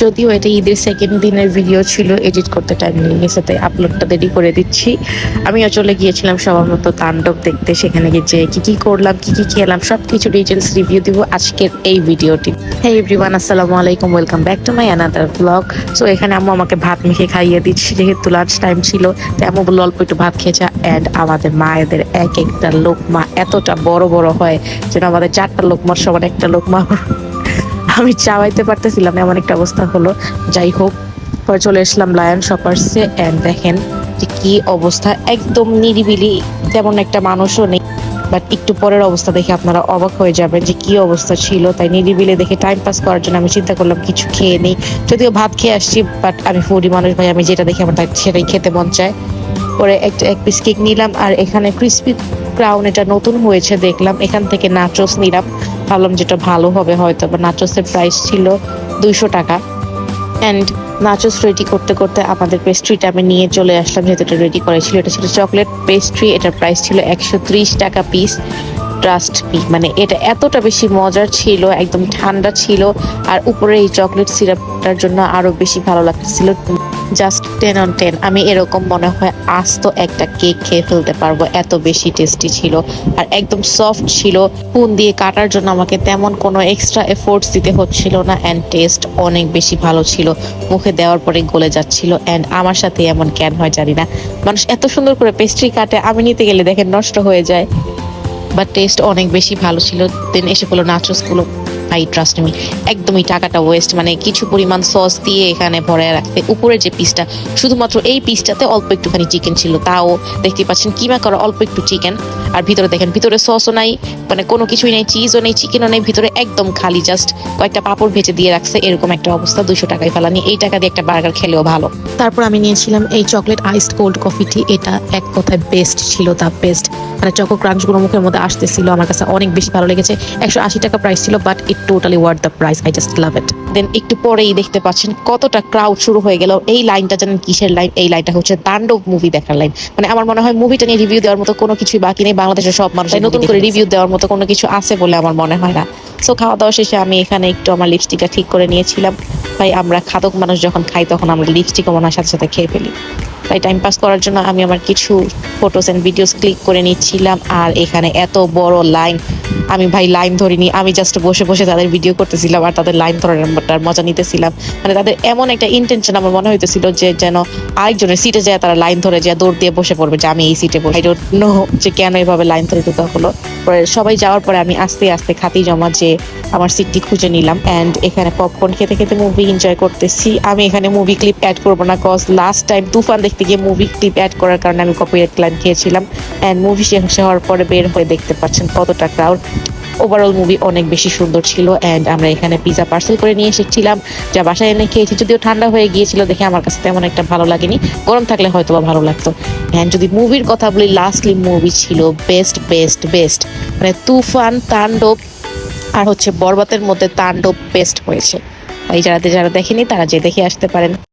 যদিও এটা ঈদের সেকেন্ড দিনের ভিডিও ছিল এডিট করতে টাইম লেগে গেছে তাই আপলোডটা দেরি করে দিচ্ছি। আমিও চলে গিয়েছিলাম সবার মতো তাণ্ডব দেখতে, সেখানে গিয়ে কি কি করলাম, কি কি খেলাম সব কিছু ডিটেলস রিভিউ দিব আজকের এই ভিডিওটি হ্যাঁ এভরিওয়ান আসসালামু আলাইকুম welcome back to my another blog so এখানে আম্মু আমাকে ভাত মেখে খাইয়ে দিচ্ছি, যেহেতু লাঞ্চ টাইম ছিল, তাই আম্মু বলল, অল্প একটু ভাত খেয়েছে অ্যান্ড আমাদের মায়েদের এক একটা লোকমা এতটা বড় বড় হয়, যেন আমাদের চারটা লোকমার সবার একটা লোকমা। আমি চাওয়াইতে পারতেছিলাম এমন একটা অবস্থা হলো। যাই হোক, পরে চলে আসলাম লায়ন শপার্সে অ্যান্ড দেখেন যে কি অবস্থা। একদম নিরিবিলি, তেমন একটা মানুষও নেই বাট একটু পরের অবস্থা দেখে আপনারা অবাক হয়ে যাবেন যে কি অবস্থা ছিল। তাই নিরিবিলি দেখে টাইম পাস করার জন্য আমি চিন্তা করলাম, কিছু খেয়ে নিই। যদিও ভাত খেয়ে আসছি বাট আমি ফুডি মানুষ ভাই, আমি যেটা দেখি আমার সেটাই খেতে মন চায়। পরে একটা, এক পিস কেক নিলাম, আর এখানে ক্রিসপি ক্রাউন এটা নতুন হয়েছে, দেখলাম। এখান থেকে নাচোস নিলাম। ভাবলাম যেটা ভালো হবে হয়তো, বা নাচোসের প্রাইস ছিল দুইশো টাকা। অ্যান্ড নাচোস রেডি করতে করতে আমাদের পেস্ট্রিটা আমি নিয়ে চলে আসলাম, যেহেতু এটা রেডি করা ছিল। এটা ছিল চকলেট পেস্ট্রি এটার প্রাইস ছিল একশো ত্রিশ টাকা পিস ট্রাস্ট মি মানে এটা এতটা বেশি মজার ছিল, একদম ঠান্ডা ছিল, আর উপরে এই চকলেট সিরাপটার জন্য আরও বেশি ভালো লাগতেছিল। জাস্ট টেন অন টেন আমি এরকম মনে হয় আস্ত একটা কেক খেয়ে ফেলতে পারব। এত বেশি টেস্টি ছিল। আর একদম সফট ছিল। পুন দিয়ে কাটার জন্য আমাকে তেমন কোনো এক্সট্রা এফোর্টস দিতে হচ্ছিল না অ্যান্ড টেস্ট অনেক বেশি ভালো ছিল। মুখে দেওয়ার পরে গলে যাচ্ছিল অ্যান্ড আমার সাথে এমন কেন হয় জানি না। মানুষ এত সুন্দর করে পেস্ট্রি কাটে, আমি নিতে গেলে দেখেন নষ্ট হয়ে যায়। বাট টেস্ট অনেক বেশি ভালো ছিল। দেন এসে পড়ল নাচোসগুলো আই ট্রাস্ট মি একদমই টাকাটা ওয়েস্ট মানে কিছু পরিমাণ সস দিয়ে এখানে ভরে রাখছে উপরে যে পিসটা শুধুমাত্র এই পিসটাতে অল্প একটুখানি চিকেন ছিল, তাও দেখতে পাচ্ছেন কিমা করা অল্প একটু চিকেন আর ভিতরে দেখেন, ভিতরে সসও নাই মানে কোনো কিছুই নেই চিজও নেই চিকেনও নেই, ভিতরে একদম খালি জাস্ট কয়েকটা পাপড় ভেজে দিয়ে রাখছে, এরকম একটা অবস্থা, দুশো টাকায় ফেলানি। এই টাকা দিয়ে একটা বার্গার খেলেও ভালো। তারপর আমি নিয়েছিলাম এই চকলেট আইসড কোল্ড কফিটি এটা এক কথায় বেস্ট ছিল দা বেস্ট মানে চকো ক্রাঞ্চগুলো মুখের মধ্যে আসতেছিল আমার কাছে অনেক বেশি ভালো লেগেছে। একশো আশি টাকা প্রাইস ছিল but it totally worth the price I just love it then একটু পরেই দেখতে পাচ্ছেন কতটা ক্রাউড শুরু হয়ে গেল। এই লাইনটা জানেন কিসের লাইন এই লাইনটা হচ্ছে তাণ্ডব মুভি দেখার লাইন মানে আমার মনে হয় মুভিটা নিয়ে রিভিউ দেওয়ার মতো কোনো কিছুই বাকি নেই। বাংলাদেশের সব মানুষ নতুন করে রিভিউ দেওয়ার মতো কোনো কিছু আছে বলে আমার মনে হয় না। সো খাওয়া দাওয়া শেষে আমি এখানে একটু আমার লিপস্টিকটা ঠিক করে নিয়েছিলাম। ভাই আমরা খাদক মানুষ যখন খাই, তখন আমরা লিপস্টিক হয় সাথে সাথে খেয়ে ফেলি। তাই টাইম পাস করার জন্য আমি আমার কিছু ফটোস এন্ড ভিডিওস ক্লিক করে নিচ্ছিলাম, আর এখানে এত বড় লাইন আমি ভাই লাইন ধরিনি, আমি জাস্ট বসে বসে তাদের ভিডিও করতেছিলাম আর তাদের লাইন ধরার মজা নিতেছিলাম। মানে তাদের এমন একটা ইন্টেনশন আমার মনে হইতেছিল যে যেন আরেকজনের সিটে যায়, তারা লাইন ধরে যায়, দৌড় দিয়ে বসে পড়বে যে আমি এই সিটে বসে। নো যে কেন এভাবে লাইন ধরে ঢুকা হলো। পরে সবাই যাওয়ার পরে আমি আস্তে আস্তে খাতি জমা যে আমার সিটটি খুঁজে নিলাম অ্যান্ড এখানে পপকর্ন খেতে খেতে মুভি এনজয় করতেছি। আমি এখানে মুভি ক্লিপ অ্যাড করব না কজ লাস্ট টাইম তুফান দেখতে গিয়ে মুভি ক্লিপ অ্যাড করার কারণে আমি কপিরাইট ক্লাইম খেয়েছিলাম। অ্যান্ড মুভি শেষ হওয়ার পরে বের হয়ে দেখতে পাচ্ছেন কতটা ক্রাউড ওভারঅল মুভি অনেক বেশি সুন্দর ছিল অ্যান্ড আমরা এখানে পিজা পার্সেল করে নিয়ে এসেছিলাম, যা বাসায় এনে খেয়েছি। যদিও ঠান্ডা হয়ে গিয়েছিল দেখে আমার কাছে তেমন একটা ভালো লাগেনি। গরম থাকলে হয়তো বা ভালো লাগতো। অ্যান্ড যদি মুভির কথা বলি লাস্টলি মুভি ছিল বেস্ট বেস্ট বেস্ট মানে তুফান, তাণ্ডব আর হচ্ছে বরবাতের মধ্যে তাণ্ডব বেস্ট হয়েছে। তাই যারা যারা দেখেনি, তারা যে দেখে আসতে পারেন।